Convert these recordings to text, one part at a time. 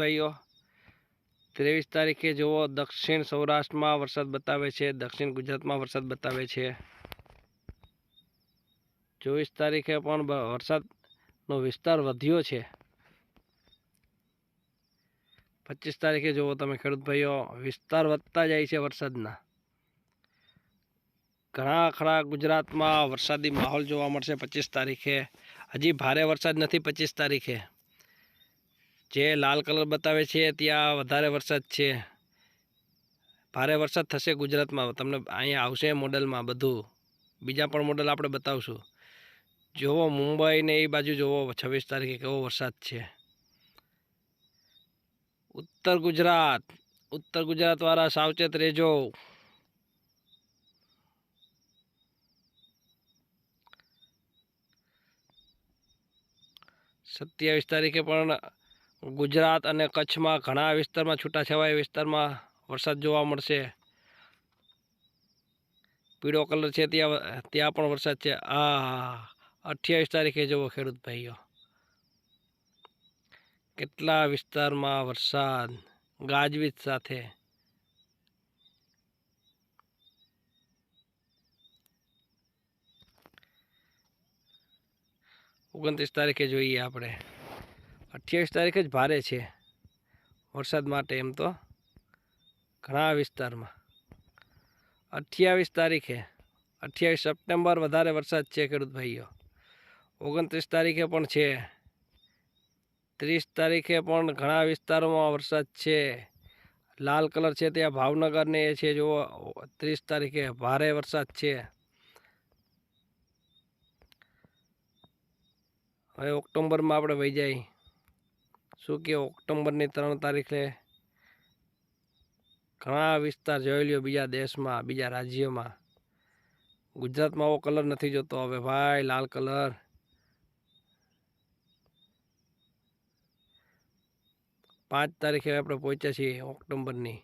ભાઈઓ, ત્રેવીસ તારીખે જુઓ, દક્ષિણ સૌરાષ્ટ્રમાં વરસાદ બતાવે છે, દક્ષિણ ગુજરાતમાં વરસાદ બતાવે છે. ચોવીસ તારીખે પણ વરસાદનો વિસ્તાર વધ્યો છે. પચીસ તારીખે જુઓ તમે ખેડૂત ભાઈઓ, વિસ્તાર વધતા જાય છે વરસાદના. ઘણા ખરા ગુજરાતમાં વરસાદી માહોલ જોવા મળશે પચીસ તારીખે. હજી ભારે વરસાદ નથી પચીસ તારીખે. જે લાલ કલર બતાવે છે, ત્યાં વધારે વરસાદ છે. ભારે વરસાદ થશે ગુજરાતમાં. તમને અહીંયા આવશે મોડલમાં બધું. બીજા પણ મોડલ આપણે બતાવશું. જુઓ મુંબઈ ને એ બાજુ જુઓ છવ્વીસ તારીખે કેવો વરસાદ છે. ઉત્તર ગુજરાત. ઉત્તર ગુજરાતવાળા સાવચેત રહેજો. સત્યાવીસ તારીખે પણ ગુજરાત અને કચ્છમાં ઘણા વિસ્તારમાં છૂટાછવાયા વિસ્તારમાં વરસાદ જોવા મળશે. પીળો કલર છે, ત્યાં ત્યાં પણ વરસાદ છે. આ અઠ્યાવીસ તારીખે જુઓ ખેડૂત ભાઈઓ. કેટલા વિસ્તારમાં વરસાદ, ગાજવીજ સાથે. ઓગણત્રીસ તારીખે જોઈએ આપણે. અઠ્યાવીસ તારીખે જ ભારે છે. વરસાદ માટે એમ તો ઘણા વિસ્તારમાં. અઠ્યાવીસ તારીખે, અઠ્યાવીસ સપ્ટેમ્બર વધારે વરસાદ છે ખેડૂત ભાઈઓ. ઓગણત્રીસ તારીખે પણ છે. ત્રીસ તારીખે પણ ઘણા વિસ્તારોમાં વરસાદ છે. લાલ કલર છે ત્યાં, ભાવનગરને એ છે, જુઓ, ત્રીસ તારીખે ભારે વરસાદ છે. હવે ઓક્ટોબરમાં આપણે વહી જાય. શું કે ઓક્ટોબરની ત્રણ તારીખે ઘણા વિસ્તાર જોઈ લ્યો બીજા દેશમાં, બીજા રાજ્યોમાં. ગુજરાતમાં આવો કલર નથી જોતો. હવે ભાઈ, લાલ કલર પાંચ તારીખે આપણે પહોંચ્યા છીએ ઓક્ટોબરની.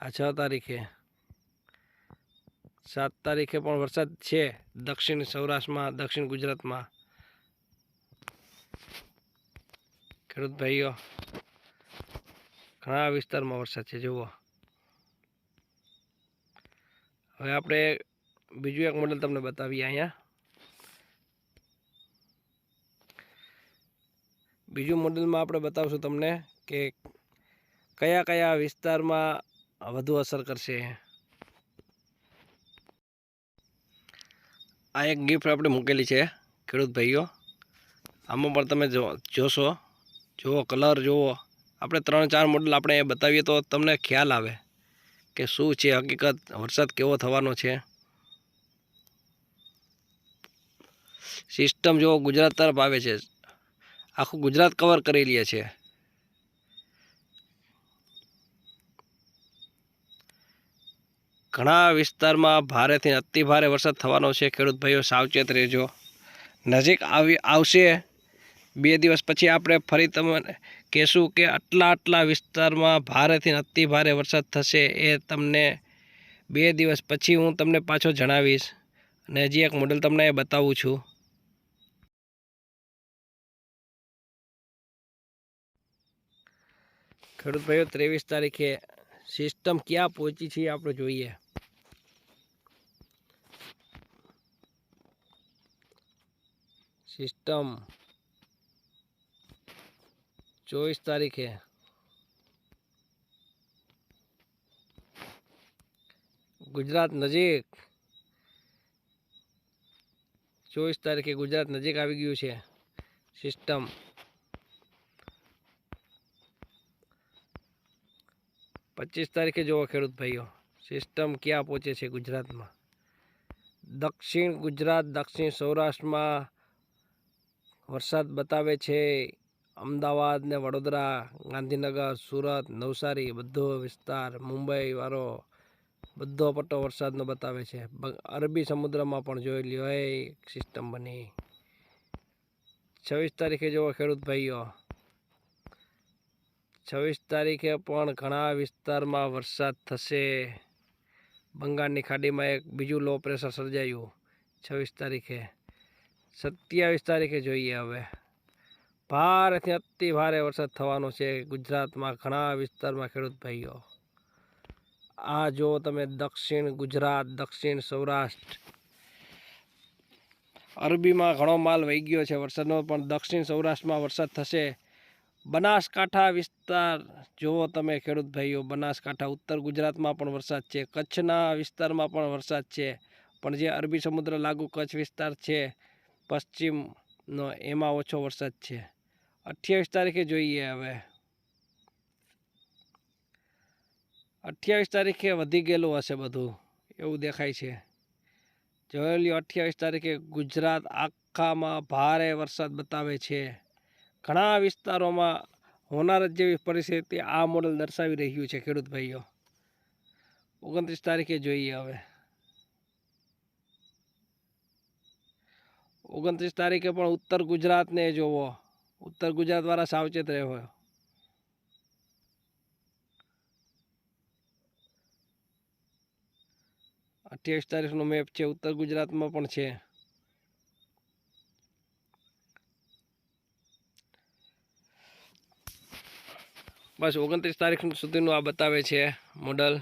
આ છ તારીખે. સાત તારીખે પણ વરસાદ છે દક્ષિણ સૌરાષ્ટ્રમાં, દક્ષિણ ગુજરાતમાં. ખેડૂત ભાઈઓ, ઘણા વિસ્તારમાં વરસાદ છે, જુઓ. હવે આપણે બીજું એક મોડલ તમને બતાવીએ અહીંયા. બીજું મોડલમાં આપણે બતાવશું તમને કે કયા કયા વિસ્તારમાં વધુ અસર કરશે. આ એક ગિફ્ટ આપણે મૂકેલી છે, ખેડૂત ભાઈઓ. આમાં પણ તમે જોશો. જુઓ કલર જુઓ. આપણે ત્રણ ચાર મોડલ આપણે એ બતાવીએ તો તમને ખ્યાલ આવે કે શું છે હકીકત, વરસાદ કેવો થવાનો છે. સિસ્ટમ જુઓ, ગુજરાત તરફ આવે છે. આખું ગુજરાત કવર કરી લે છે. ઘણા વિસ્તારમાં ભારેથી અતિ ભારે વરસાદ થવાનો છે. ખેડૂત ભાઈઓ, સાવચેત રહેજો. નજીક આવી આવશે બે દિવસ પછી આપણે ફરી તમને કહેશું કે આટલા આટલા વિસ્તારમાં ભારેથી અતિ ભારે વરસાદ થશે એ તમને બે દિવસ પછી હું તમને પાછો જણાવીશ અને હજી એક મોડલ તમને એ બતાવું છું. ખેડૂત ભાઈઓ, ત્રેવીસ તારીખે સિસ્ટમ ક્યાં પહોંચી છે આપણે જોઈએ. સિસ્ટમ ચોવીસ તારીખે. ગુજરાત નજીક. ચોવીસ તારીખે ગુજરાત નજીક આવી ગયું છે. સિસ્ટમ. પચીસ તારીખે જોવો ખેડૂત ભાઈઓ. સિસ્ટમ ક્યાં પહોંચે છે ગુજરાતમાં? દક્ષિણ ગુજરાત, દક્ષિણ સૌરાષ્ટ્રમાં વરસાદ બતાવે છે. અમદાવાદ ને વડોદરા, ગાંધીનગર, સુરત, નવસારી, બધો વિસ્તાર મુંબઈ વાળો બધો પટ્ટો વરસાદનો બતાવે છે. અરબી સમુદ્રમાં પણ જોઈ લ્યો એ સિસ્ટમ બની. છવ્વીસ તારીખે જુઓ ખેડૂત ભાઈઓ. છવ્વીસ તારીખે પણ ઘણા વિસ્તારમાં વરસાદ થશે. બંગાળની ખાડીમાં એક બીજું લો પ્રેશર સર્જાયું છવ્વીસ તારીખે. સત્યાવીસ તારીખે જોઈએ હવે. ભારેથી અતિ ભારે વરસાદ થવાનો છે ગુજરાતમાં ઘણા વિસ્તારમાં ખેડૂત ભાઈઓ. આ જો તમે દક્ષિણ ગુજરાત, દક્ષિણ સૌરાષ્ટ્ર, અરબીમાં ઘણો માલ વહી ગયો છે વરસાદનો, પણ દક્ષિણ સૌરાષ્ટ્રમાં વરસાદ થશે. બનાસકાંઠા વિસ્તાર જુઓ તમે ખેડૂત ભાઈઓ, બનાસકાંઠા, ઉત્તર ગુજરાતમાં પણ વરસાદ છે, કચ્છના વિસ્તારમાં પણ વરસાદ છે, પણ જે અરબી સમુદ્ર લાગુ કચ્છ વિસ્તાર છે, પશ્ચિમનો એમાં ઓછો વરસાદ છે. અઠ્યાવીસ તારીખે જોઈએ હવે. અઠ્યાવીસ તારીખે વધી ગયેલું હશે બધું, એવું દેખાય છે. જોયેલી અઠ્યાવીસ તારીખે ગુજરાત આખામાં ભારે વરસાદ બતાવે છે. ઘણા વિસ્તારોમાં હોનારત જેવી પરિસ્થિતિ આ મોડલ દર્શાવી રહ્યું છે, ખેડૂત ભાઈઓ. ઓગણત્રીસ તારીખે જોઈએ હવે. ઓગણત્રીસ તારીખે પણ ઉત્તર ગુજરાતને જોવો. ઉત્તર ગુજરાતવાળા સાવચેત રહેવો. અઠ્યાવીસ તારીખનો મેપ છે, ઉત્તર ગુજરાતમાં પણ છે. બસ ઓગણત્રીસ તારીખ સુધીનું આ બતાવે છે મોડલ